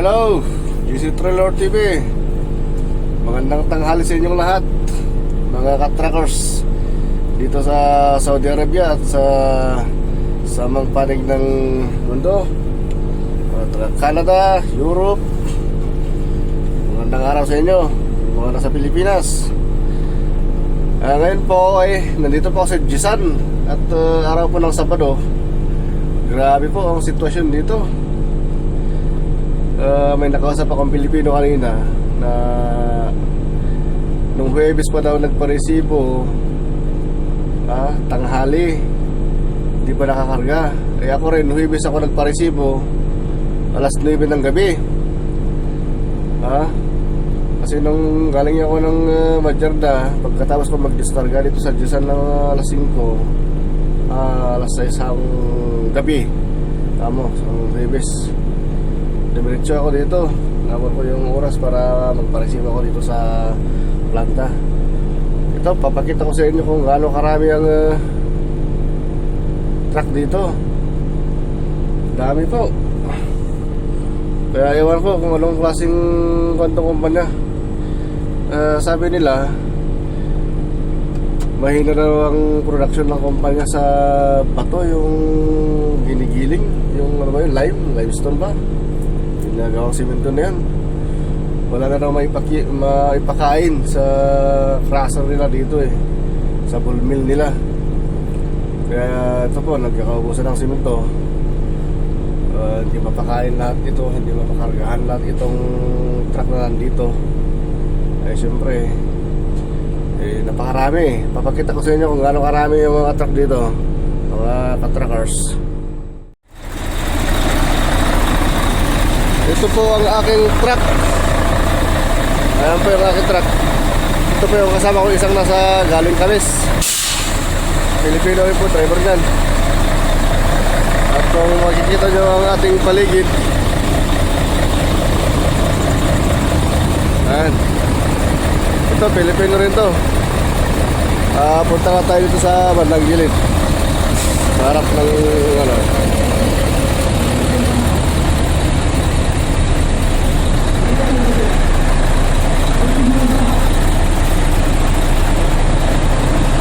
hello! GC Trailer TV Magandang tanghali sa inyong lahat Mga katrackers Dito sa Saudi Arabia at sa Samang panig ng mundo. Canada, Europe. Magandang araw sa inyo Mga nasa Pilipinas. Ah, Ngayon po ay Nandito po ako sa Jisan At ah, araw po ng Sabado. Grabe po ang sitwasyon dito Uh, may nakausap akong Pilipino kanina na nung Huwebes pa daw nagparesibo ah, tanghali hindi pa nakakarga. Eh ako rin Huwebes ako nagparesibo alas 9 ng gabi. Ah, kasi nung galing ako ng uh, Majerda pagkatapos ko mag-discarga dito sa Diyosan ng uh, alas 5 ah, alas 6 ang gabi. Tamo sa Huwebes Dumiretso ako dito. Nabot ko yung oras para magpa-receive ako dito sa planta. Ito, papakita ko sa inyo kung gaano karami ang uh, truck dito. Dami po. Kaya ewan ko kung anong klaseng kwantong kumpanya. Uh, sabi nila, mahina daw ang production ng kumpanya sa bato, yung ginigiling, yung ano ba yun, lime, limestone ba? Ginagawang simento na yan. Wala na daw maipaki, maipakain sa crusher nila dito eh. Sa bull mill nila. Kaya ito po nagkakaubusan ng simento. Uh, hindi mapakain lahat ito hindi mapakargahan lahat itong truck na nandito. Eh syempre eh, napakarami. Papakita ko sa inyo kung gaano karami yung mga truck dito. Mga katrackers Ito po ang aking truck. Ayan po yung aking truck. Ito po yung kasama ko isang nasa galing kamis. Filipino rin po, driver niyan. At kung makikita nyo ang ating paligid. Ayan. Ito, Filipino rin to. Ah, punta na tayo dito sa bandang gilid. Harap ng ano,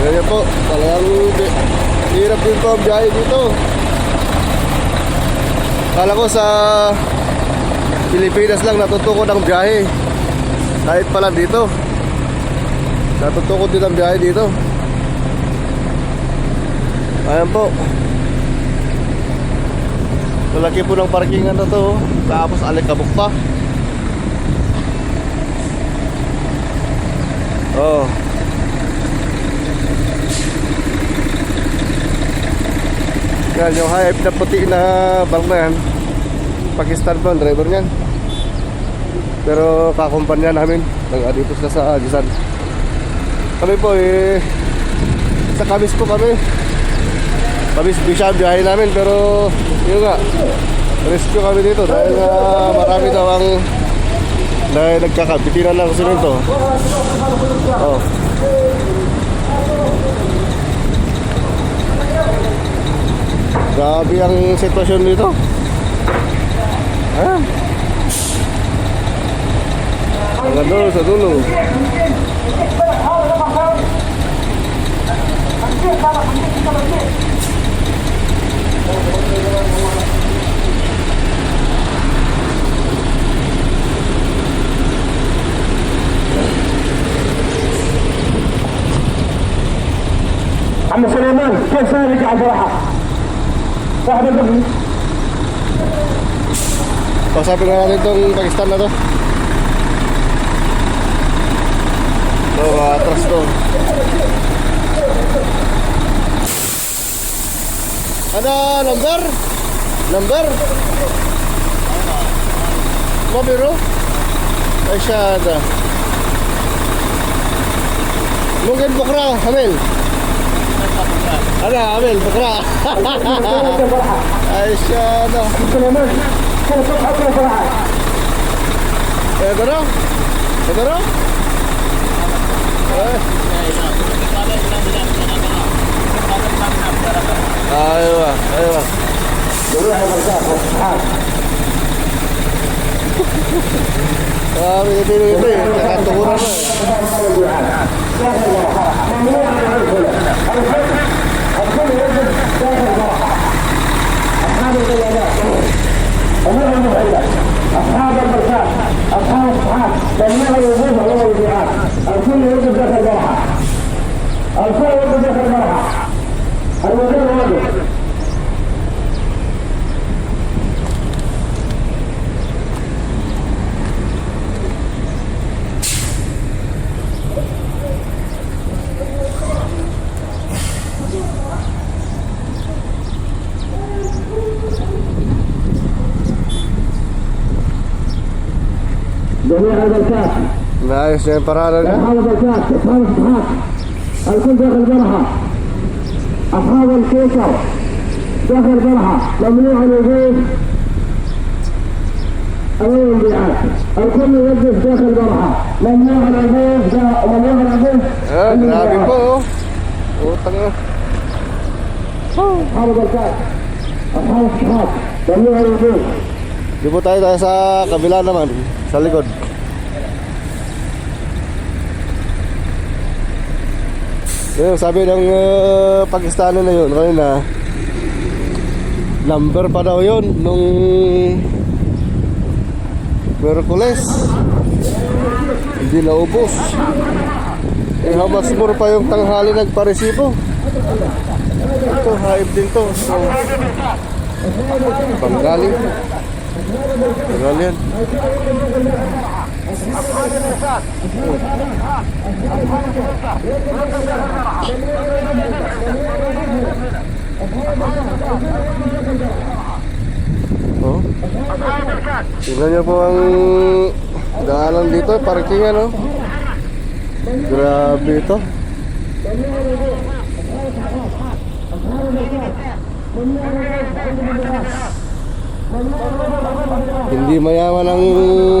Niyo po, talagang hirap din po ang biyahe dito. Kala ko sa Pilipinas lang natutukod ang biyahe. Kahit pala dito. Natutukod din ang biyahe dito. Ayan po. Malaki po ng parkingan na to. Tapos alikabok pa. Oh. Yan, yung hype na puti na bang na yan. Pakistan ang driver niyan. Pero kakumpanya namin. Nag dito sila sa Ajisan. Kami po eh, sa Kamis po kami. Kamis bisa biyahe namin pero yun nga. Rescue kami dito dahil uh, marami daw ang dahil nagkakabitinan ng simento. Oh. Grabe ang sitwasyon dito. Ayan. Hanggang doon sa dulo. عم سليمان كيف سالك على sa akin lang. Pasapin na natin itong Pakistan na to. Ito, so, ah, uh, atras to. Ada ano, number? Number? Mabiro? Ay siya ada. Mungkin bukra, Amel. Ada, Amel, bukra. Ayos yan. Ito na. Ito na. Aywa, aywa. Ah, may pinili ito eh. Nakatukuran na eh. أصحاب المرشاد أصحاب الصحاب جميع الوقوف على الوقوفات الكل يوقف داخل المرحى جميع المرشاد Naayos na yung parada niya. أصحاب البركات أصحاب الصحاب الكل داخل المرحى أصحاب الكوثر داخل المرحى ممنوع الوقوف أمام البيعات الكل يوقف داخل المرحى ممنوع الوقوف دا- ممنوع الوقوف Ah, grabe po oh. Utang na. أصحاب البركات أصحاب الصحاب ممنوع الوقوف Di po tayo tayo sa kabila naman. Sa likod. Yun, sabi ng uh, Pakistani na yun kanina number pa daw yun nung Merkules hindi naubos. Eh habas more pa yung tanghali nagparesibo? Ito haib din to. So panggali panggali yan Oh. Tingnan niyo po ang daanan dito, parkingan oh. Grabe ito. Hindi mayaman ang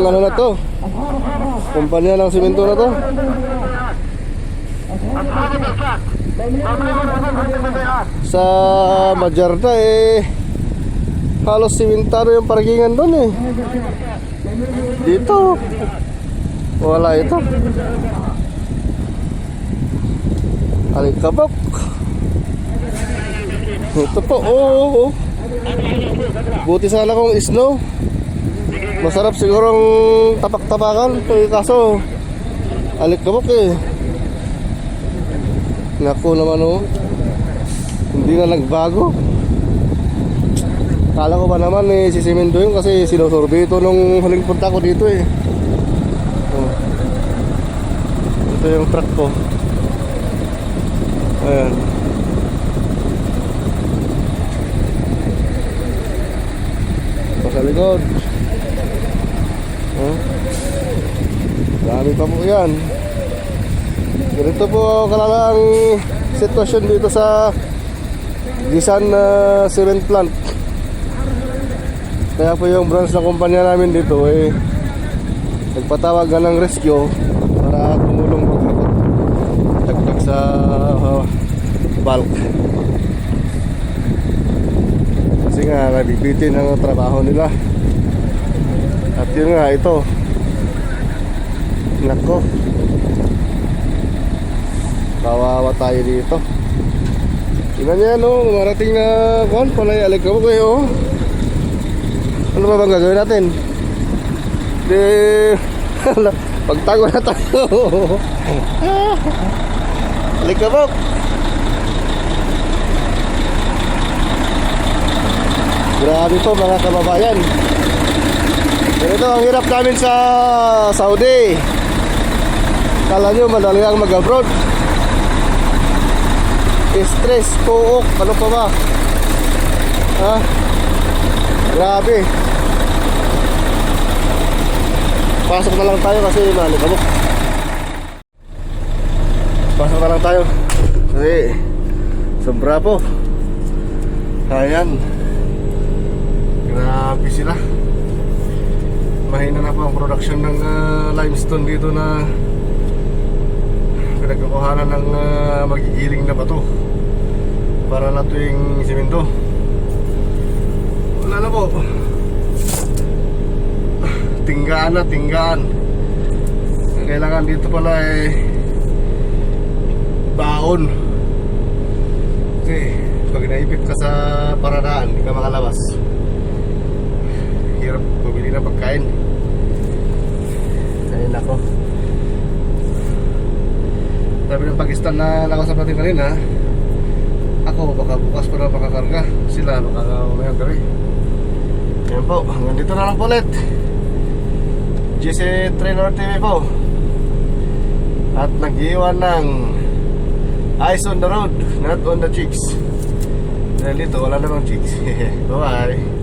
ano na to. Kumpanya ng simento na to. Sa Majarda eh halos simentado yung parkingan doon eh. Dito wala ito. Alikabok. Ito po, oo. oo, oo. Buti sana kung snow. Masarap sigurong tapak-tapakan. Eh, kaso, alikabok eh. Naku naman oh. Hindi na nagbago. Kala ko ba naman eh, sisimento yun kasi sinusurvey ito nung huling punta ko dito eh. Oh. Ito yung truck ko. Ayan. Sa likod. Oh. Dami pa po yan. Ganito po kalala ang sitwasyon dito sa Gisan uh, Cement Plant. Kaya po yung branch na kumpanya namin dito eh nagpatawag nga ng rescue para tumulong maghakot dagdag sa uh, bulk. Kasi nga nabibitin ang trabaho nila. At yun nga ito. Nako. Kawawa tayo dito. Tingnan niya no, marating na kon, palay alikabok kayo. Ano ba bang gagawin natin? Di... Pagtago na tayo. Alikabok. Grabe po mga kababayan. Ganito ang hirap namin sa Saudi. Kala nyo madali lang mag-abroad. Stress, puok, ano pa ba? Ha? Grabe. Pasok na lang tayo kasi malikabok. Pasok na lang tayo. Kasi sobra po. Ayan. Grabe sila. Mahina na po ang production ng ah, limestone dito na pinagkukuhanan ng ah, magigiling na bato para na tuwing simento. Wala na po. Ting tinggaan na, tinggaan. Ang kailangan dito pala ay baon. Kasi pag naipit ka sa paradaan, hindi ka makalabas. Hirap bumili ng pagkain. Ayun ako. Sabi ng Pakistan na nakausap natin kanina, ako baka bukas para makakarga. Sila baka mamayang gabi. Ayan po, hanggang dito na lang po ulit. GC Trailer TV po. At nag-iwan ng eyes on the road, not on the cheeks. Dahil dito, wala namang cheeks. Bye-bye.